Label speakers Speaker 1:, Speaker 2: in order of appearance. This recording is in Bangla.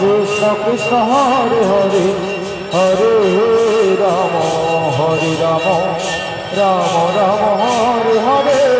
Speaker 1: যে সকুশ হরে হরে হরে রাম হরে রাম রাম রাম হরে হরে